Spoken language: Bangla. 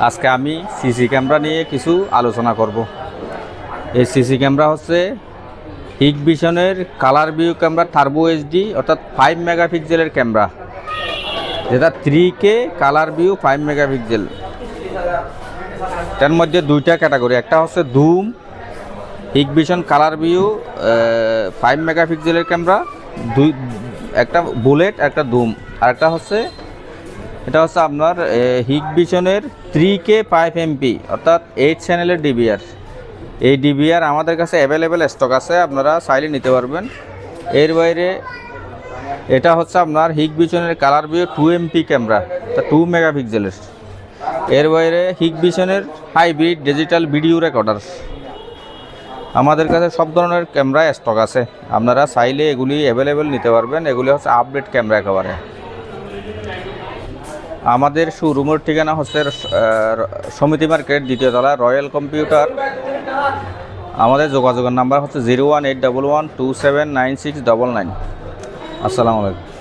আজকে আমি সিসি ক্যামেরা নিয়ে কিছু আলোচনা করব। এই সিসি ক্যামেরা হচ্ছে হিগ ভিশনের colour view camera turbo HD অর্থাৎ ফাইভ মেগাপিক্সেলের ক্যামেরা যেটা three K colour view five megapixel তার মধ্যে দুইটা ক্যাটাগরি একটা হচ্ছে ধুম Hikvision colour view five মেগাপিক্সেলের ক্যামেরা দুই, একটা বুলেট একটা ধুম আর একটা হচ্ছে এটা হচ্ছে আপনার হিগ ভিশনের থ্রি কে ফাইভ এমপি অর্থাৎ এইট চ্যানেলের ডিবিআর এই ডিবিআর আমাদের কাছে অ্যাভেলেবেল স্টক আছে, আপনারা চাইলে নিতে পারবেন। এর বাইরে এটা হচ্ছে আপনার হিগ ভিশনের colour view two MP camera তা টু মেগাপিক্সেলের এর বাইরে হিগ ভিশনের হাইব্রিড ডিজিটাল ভিডিও রেকর্ডার আমাদের কাছে সব ধরনের ক্যামেরা স্টক আছে। আপনারা চাইলে এগুলি অ্যাভেলেবেল নিতে পারবেন। এগুলি হচ্ছে আপডেট ক্যামেরা একেবারে। আমাদের শোরুমের ঠিকানা হচ্ছে সমিতি মার্কেট, দ্বিতীয় তলা রয়্যাল কম্পিউটার আমাদের যোগাযোগের নাম্বার হচ্ছে zero one eight double one two seven nine six double nine আসসালামু আলাইকুম।